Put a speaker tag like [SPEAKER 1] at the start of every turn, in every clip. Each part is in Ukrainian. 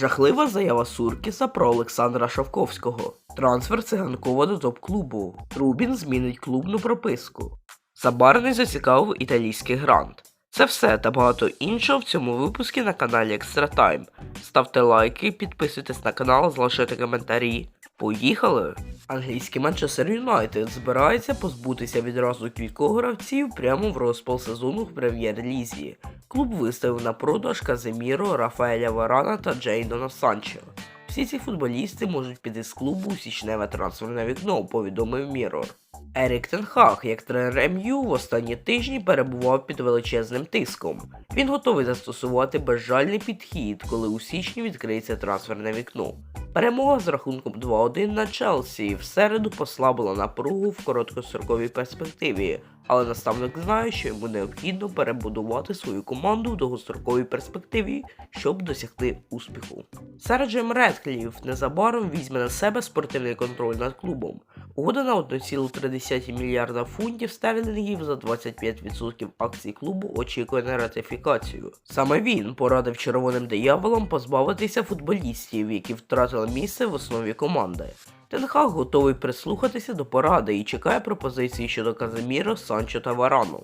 [SPEAKER 1] Жахлива заява Суркіса про Олександра Шавковського. Трансфер циганкова до топ-клубу. Рубін змінить клубну прописку. Забарний зацікавив італійський грант. Це все та багато іншого в цьому випуску на каналі Extra Time. Ставте лайки, підписуйтесь на канал, залишайте коментарі. Поїхали! Англійський Манчестер Юнайтед збирається позбутися відразу кількох гравців прямо в розпал сезону в прем'єр-лізі. Клуб виставив на продаж Каземіро, Рафаеля Варана та Джейдона Санчо. Всі ці футболісти можуть піти з клубу у січневе трансферне вікно, повідомив Мірор. Ерік Тенхаг, як тренер МЮ, в останні тижні перебував під величезним тиском. Він готовий застосувати безжальний підхід, коли у січні відкриється трансферне вікно. Перемога з рахунком 2-1 на Челсі в середу послабила напругу в короткостроковій перспективі, але наставник знає, що йому необхідно перебудувати свою команду в довгостроковій перспективі, щоб досягти успіху. Сер Джем Редкліф незабаром візьме на себе спортивний контроль над клубом. Угода на 1,3 мільярда фунтів стерлінгів за 25% акцій клубу очікує на ратифікацію. Саме він порадив червоним дияволам позбавитися футболістів, які втратили місце в основі команди. Тенхаг готовий прислухатися до поради і чекає пропозиції щодо Казиміро, Санчо та Варану.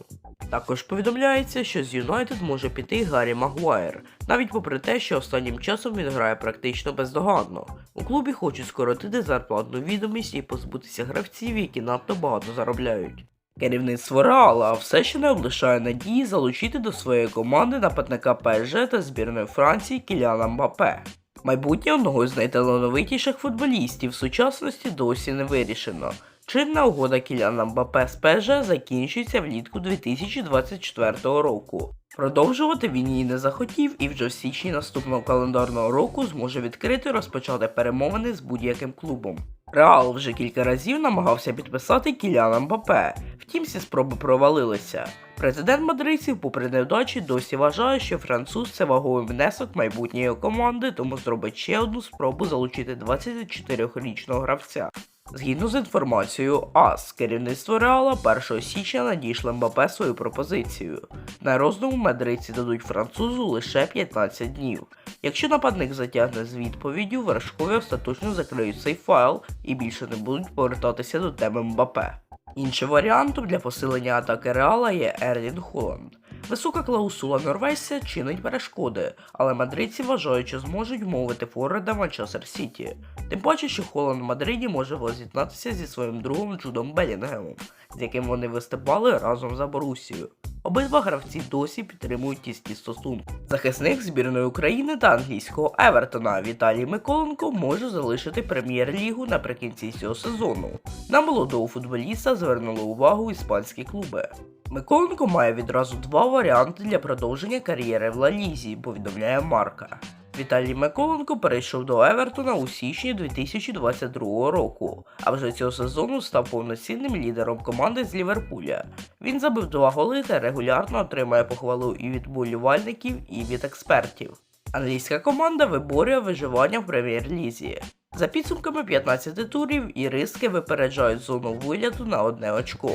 [SPEAKER 1] Також повідомляється, що з Юнайтед може піти Гаррі Магуайр, навіть попри те, що останнім часом він грає практично бездоганно. У клубі хочуть скоротити зарплатну відомість і позбутися гравців, які надто багато заробляють. Керівництво Реала все ще не облишає надії залучити до своєї команди нападника ПСЖ та збірної Франції Кіляна Мбапе. Майбутнє одного з найталановитіших футболістів сучасності досі не вирішено. Чинна угода Кіляна Мбапе з ПСЖ закінчується влітку 2024 року. Продовжувати він її не захотів і вже в січні наступного календарного року зможе відкрито розпочати перемовини з будь-яким клубом. Реал вже кілька разів намагався підписати Кіляна Мбапе, втім всі спроби провалилися. Президент мадридців, попри невдачі, досі вважає, що француз це ваговий внесок майбутньої команди, тому зробить ще одну спробу залучити 24-річного гравця. Згідно з інформацією АС, керівництво Реала 1 січня надійшло Мбапе свою пропозицію. На роздуму мадридці дадуть французу лише 15 днів. Якщо нападник затягне з відповіддю, вершкові остаточно закриють цей файл і більше не будуть повертатися до теми Мбапе. Іншим варіантом для посилення атаки Реала є Ерлін Холланд. Висока клаусула Норвесія чинить перешкоди, але мадридці вважають, що зможуть вмовити Форреда Манчестер Сіті. Тим паче, що Холланд в Мадриді може воз'єднатися зі своїм другом Джудом Белінгемом, з яким вони виступали разом за Борусію. Обидва гравці досі підтримують тісні стосунки. Захисник збірної України та англійського Евертона Віталій Миколенко може залишити прем'єр-лігу наприкінці цього сезону. На молодого футболіста звернули увагу іспанські клуби. Миколенко має відразу два варіанти для продовження кар'єри в Лалізі, повідомляє Марка. Віталій Миколенко перейшов до Евертона у січні 2022 року, а вже цього сезону став повноцінним лідером команди з Ліверпуля. Він забив два голи та регулярно отримує похвалу і від болівальників, і від експертів. Англійська команда виборює виживання в прем'єр-лізі. За підсумками 15 турів іриски випереджають зону виліту на одне очко.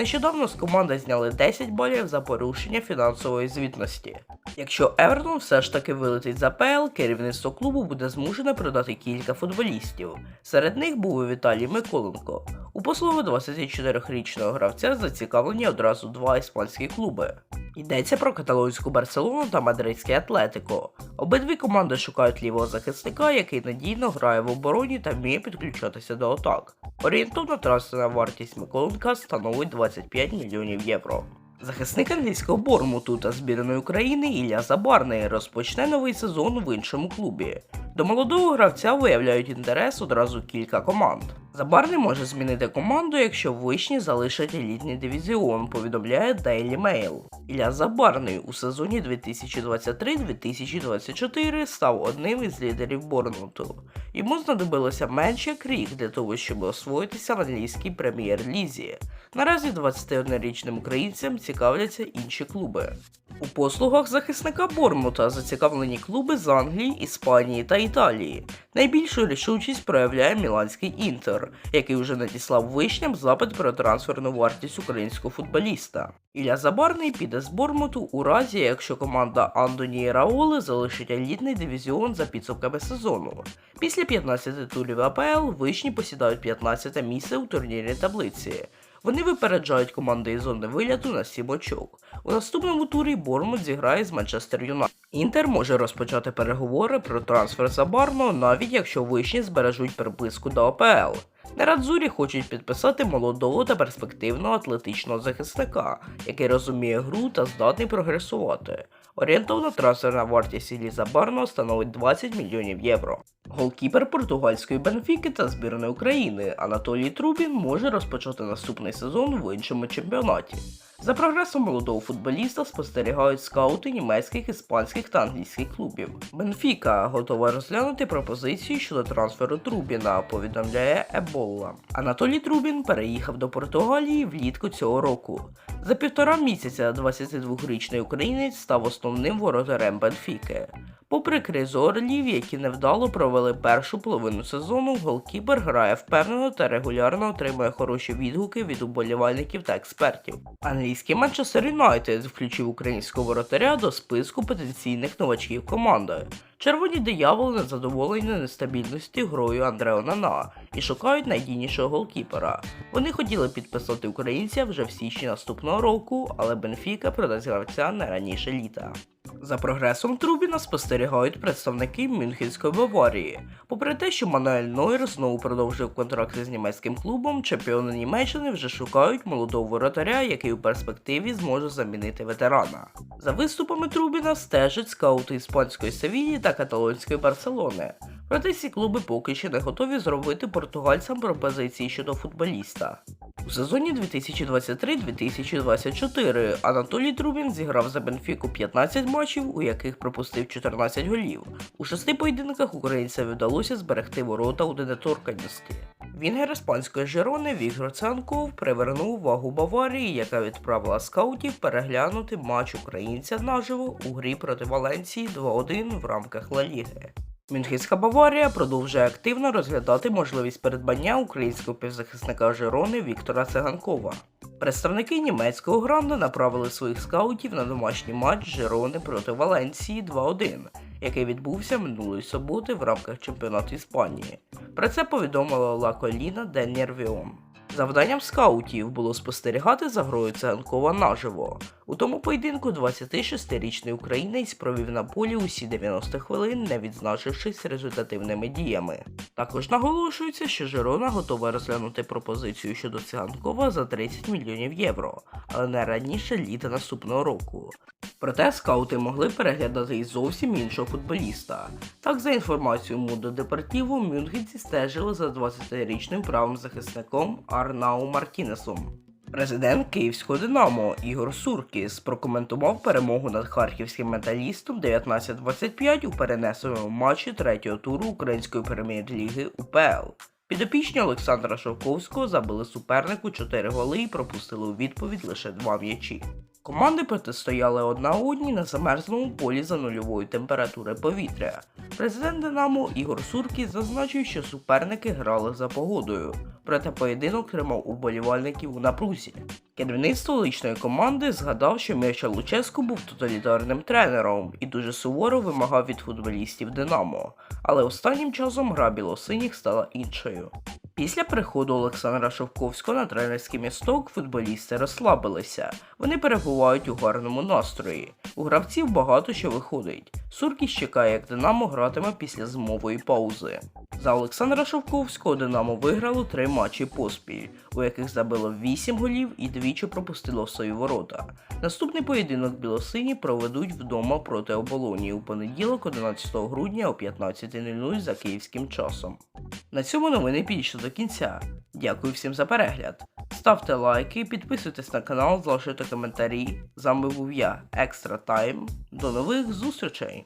[SPEAKER 1] Нещодавно з команди зняли 10 балів за порушення фінансової звітності. Якщо Евертон все ж таки вилетить за ПЛ, керівництво клубу буде змушене продати кілька футболістів. Серед них був і Віталій Миколенко. У послугу 24-річного гравця зацікавлені одразу два іспанські клуби. Йдеться про каталонську Барселону та мадридське Атлетико. Обидві команди шукають лівого захисника, який надійно грає в обороні та вміє підключатися до атак. Орієнтовна трансферна вартість Миколенка становить 25 мільйонів євро. Захисник англійського Бормуту та збірної України Ілля Забарний розпочне новий сезон в іншому клубі. До молодого гравця виявляють інтерес одразу кілька команд. Забарний може змінити команду, якщо вишні залишать елітний дивізіон, повідомляє Daily Mail. Ілля Забарний у сезоні 2023-2024 став одним із лідерів Борнмуту. Йому знадобилося менше як рік для того, щоб освоїтися в англійській прем'єр-лізі. Наразі 21-річним українцям цікавляться інші клуби. У послугах захисника Бормута зацікавлені клуби з Англії, Іспанії та Італії. Найбільшу рішучість проявляє Міланський Інтер. Який уже надіслав вишням запит про трансферну вартість українського футболіста. Ілля Забарний піде з Бормуту у разі, якщо команда Андоні Раоли залишить елітний дивізіон за підсумками сезону. Після 15 турів АПЛ вишні посідають 15 місце у турнірній таблиці. Вони випереджають команди із зони виляту на 7 очок. У наступному турі Бормут зіграє з Манчестер Юнайтед. Інтер може розпочати переговори про трансфер Забарно, навіть якщо вишні збережуть приписку до АПЛ. На Радзурі хочуть підписати молодого та перспективного атлетичного захисника, який розуміє гру та здатний прогресувати. Орієнтовна трансферна вартість Іллі Барно становить 20 мільйонів євро. Голкіпер португальської Бенфіки та збірної України Анатолій Трубін може розпочати наступний сезон в іншому чемпіонаті. За прогресом молодого футболіста спостерігають скаути німецьких, іспанських та англійських клубів. Бенфіка готова розглянути пропозиції щодо трансферу Трубіна, повідомляє Еболла. Анатолій Трубін переїхав до Португалії влітку цього року. За півтора місяця 22-річний українець став основним воротарем Бенфіки. Попри кризу орлів, які невдало провели першу половину сезону, голкіпер грає впевнено та регулярно отримує хороші відгуки від уболівальників та експертів. Англійський Манчестер Юнайтед включив українського воротаря до списку потенційних новачків команди. Червоні дияволи не задоволені нестабільності грою Андрео Нана і шукають найдійнішого голкіпера. Вони хотіли підписати українця вже в січні наступного року, але Бенфіка продасть гравця не раніше літа. За прогресом Трубіна спостерігають представники Мюнхенської Баварії. Попри те, що Мануель Нойер знову продовжив контракт з німецьким клубом, чемпіони Німеччини вже шукають молодого воротаря, який у перспективі зможе замінити ветерана. За виступами Трубіна стежать скаути іспанської Севілії та каталонської Барселони. Проте ці клуби поки ще не готові зробити португальцям пропозиції щодо футболіста. У сезоні 2023-2024 Анатолій Трубін зіграв за Бенфіку 15 матчів, у яких пропустив 14 голів. У шести поєдинках українцям вдалося зберегти ворота у недоторканності. Вінгер іспанської Жирони Віктор Цанков привернув увагу Баварії, яка відправила скаутів переглянути матч українця наживо у грі проти Валенції 2-1 в рамках Ла Ліги. Мюнхенська Баварія продовжує активно розглядати можливість придбання українського півзахисника Жирони Віктора Циганкова. Представники німецького гранду направили своїх скаутів на домашній матч Жирони проти Валенції 2-1, який відбувся минулої суботи в рамках чемпіонату Іспанії. Про це повідомила Ла Коліна де Нервіон. Завданням скаутів було спостерігати за грою циганкова наживо. У тому поєдинку 26-річний українець провів на полі усі 90 хвилин, не відзначившись результативними діями. Також наголошується, що Жирона готова розглянути пропозицію щодо циганкова за 30 мільйонів євро, але не раніше літа наступного року. Проте скаути могли переглядати і зовсім іншого футболіста. Так, за інформацією Мудо Депортіво, мюнхенці стежили за 20-річним правим захисником Арнау Мартінесом. Президент Київського Динамо Ігор Суркіс прокоментував перемогу над харківським металістом 19-25 у перенесеному матчі третього туру Української прем'єр-ліги УПЛ. Підопічні Олександра Шовковського забили супернику 4 голи і пропустили у відповідь лише 2 м'ячі. Команди протистояли одна одній на замерзлому полі за нульової температури повітря. Президент Динамо Ігор Суркіс зазначив, що суперники грали за погодою, проте поєдинок тримав уболівальників у напрузі. Керівник столичної команди згадав, що Мірча Луческу був тоталітарним тренером і дуже суворо вимагав від футболістів Динамо, але останнім часом гра білосиніх стала іншою. Після приходу Олександра Шовковського на тренерський місток футболісти розслабилися. Вони перебувають у гарному настрої. У гравців багато що виходить. Суркіс чекає, як Динамо гратиме після зимової паузи. За Олександра Шовковського Динамо виграло три матчі поспіль, у яких забило 8 голів і двічі пропустило в свої ворота. Наступний поєдинок білосині проведуть вдома проти оболоні у понеділок, 11 грудня о 15.00 за київським часом. На цьому новини підійшли до кінця. Дякую всім за перегляд. Ставте лайки, підписуйтесь на канал, залишайте коментарі. З вами був я, Екстра Тайм. До нових зустрічей!